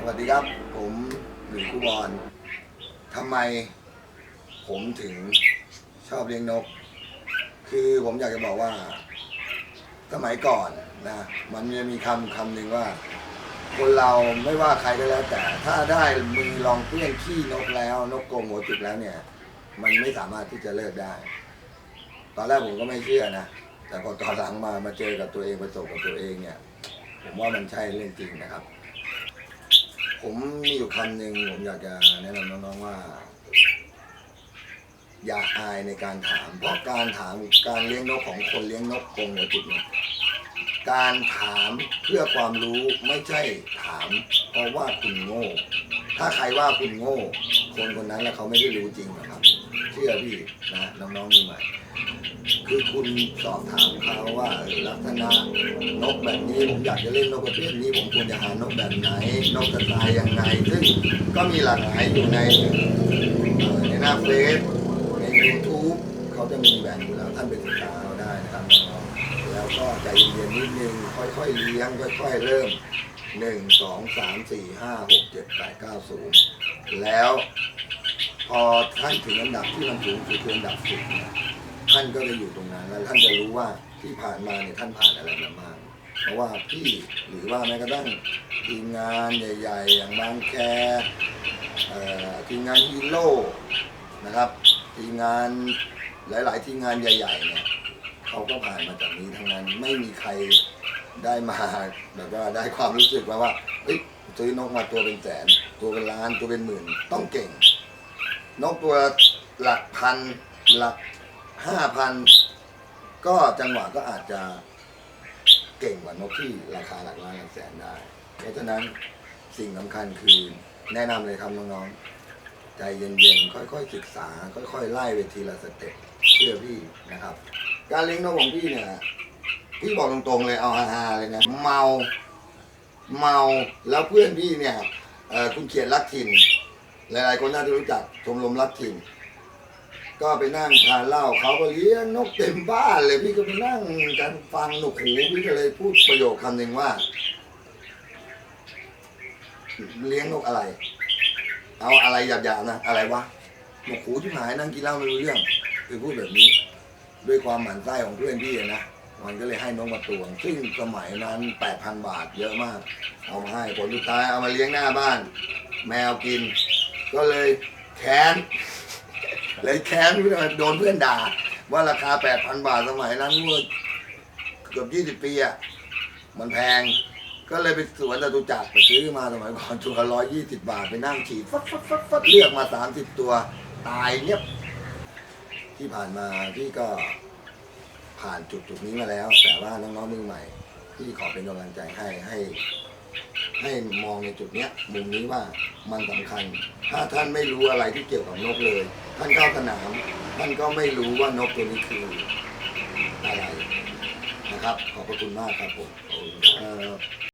สวัสดีครับ ผมหลุยส์คูบอลทำไมผมถึงชอบเลี้ยงนก คือผมอยากจะบอกว่า สมัยก่อนนะ มันจะมีคำคำหนึ่งว่า คนเราไม่ว่าใครก็แล้วแต่ ถ้าได้มือลองเปี้ยนขี้นกแล้ว นกโกงหัวจุกแล้วเนี่ย มันไม่สามารถที่จะเลิกได้ ตอนแรกผมก็ไม่เชื่อนะ แต่พอตอนหลังมามาเจอกับตัวเองประสบกับตัวเองเนี่ย ผมว่ามันใช่เรื่องจริงนะครับ ผมมีอยู่คำหนึ่งผมอยากจะแนะนำน้องๆว่า อย่าอายในการถาม เพราะการถามการเลี้ยงนกของคนเลี้ยงนกกรงหัวจุดเนี่ยการถามเพื่อความรู้ไม่ใช่ถาม เพราะว่าคุณโง่ ถ้าใครว่าคุณโง่ คนคนนั้นแล้วเขาไม่ได้รู้จริงหรอกครับ ชื่อพี่นะน้องๆมือใหม่คือคุณสอบถามเขาว่าลักษณะนกแบบนี้ผมอยากจะเล่นนกประเภทนี้ผมควรจะหานกแบบไหน นกสไตล์ยังไง ซึ่งก็มีหลากหลายอยู่ในในหน้าเฟซใน YouTube เขาจะมีแบ่งอยู่แล้วท่านไปศึกษาเอาได้นะครับแล้วก็ใจเย็นนิดนึงค่อยๆเลี้ยงค่อยๆเริ่มหนึ่งสองสามสี่ห้าหกเจ็ดแปดเก้าศูนย์แล้ว พอท่านถึงอันดับที่มันสูงคืออันดับสิบเนี่ยท่านก็จะอยู่ตรงนั้นแล้วท่านจะรู้ว่าที่ผ่านมาเนี่ยท่านผ่านอะไรมาบ้างเพราะว่าพี่หรือว่าแม้กระทั่งทีมงานใหญ่ ๆ อย่างบางแคเอ่อทีมงานฮีโร่นะครับทีมงานหลาย ๆ ทีมงานใหญ่ ๆ เนี่ยเขาก็ผ่านมาจากนี้ทั้งนั้นไม่มีใครได้มาแบบว่าได้ความรู้สึกว่าว่าเฮ้ยซื้อนกมาตัวเป็นแสน ตัวเป็นล้านตัวเป็นหมื่นต้องเก่ง นกตัวหลักพันหลักห้าพันก็จังหวะก็อาจจะเก่งกว่านกที่ราคาหลักล้านหลักแสนได้ เพราะฉะนั้นสิ่งสำคัญคือแนะนำเลยครับน้องๆ ใจเย็นๆ ค่อยๆศึกษา ค่อยๆ ไล่ไปทีละสเต็ปเชื่อพี่นะครับ การเลี้ยงนกของพี่เนี่ย พี่บอกตรงๆเลยเอาฮาๆเลยนะ เมา เมาแล้วเพื่อนพี่เนี่ยคุณเขียนรักถิ่น หลายๆคนน่าจะรู้จักชมรมรักถิ่นก็ไปนั่งทานเหล้าเขาก็เลี้ยงนกเต็มบ้านเลยพี่ก็ไปนั่งกันฟังหนกหูพี่ก็เลยพูดประโยคคำหนึ่งว่า เลี้ยงนกอะไร เอาอะไรหยาบๆนะอะไรวะหนกหูที่หายนั่งกินเหล้าไม่รู้เรื่องคือพูดแบบนี้ ด้วยความหมั่นไส้ของเพื่อนพี่นะมันก็เลยให้นกมาตวง ซึ่งสมัยนั้นแปดพันบาทเยอะมาก เอามาให้ผลสุดท้ายเอามาเลี้ยงหน้าบ้าน แมวกิน ก็เลยแค้นเลยแค้นโดนเพื่อนด่า ว่าราคา 8,000 บาทสมัยนั้นเมื่อเกือบ20 ปีอะมันแพง ก็เลยไปสวนจตุจักรไปซื้อมาสมัยก่อนตัวร้อยยี่สิบาทไปนั่งฉีดฟัดฟัดฟัดฟัดเลือกมา30ตัวตายเงียบที่ผ่านมาพี่ก็ผ่านจุดจุดนี้มาแล้ว แต่ว่าน้องๆมือใหม่ พี่ขอเป็นกำลังใจให้ให้ ให้มองในจุดเนี้ยมุมนี้ว่ามันสำคัญ ถ้าท่านไม่รู้อะไรที่เกี่ยวกับนกเลย ท่านเข้าสนาม ท่านก็ไม่รู้ว่านกตัวนี้คืออะไรนะครับ ขอบพระคุณมากครับผม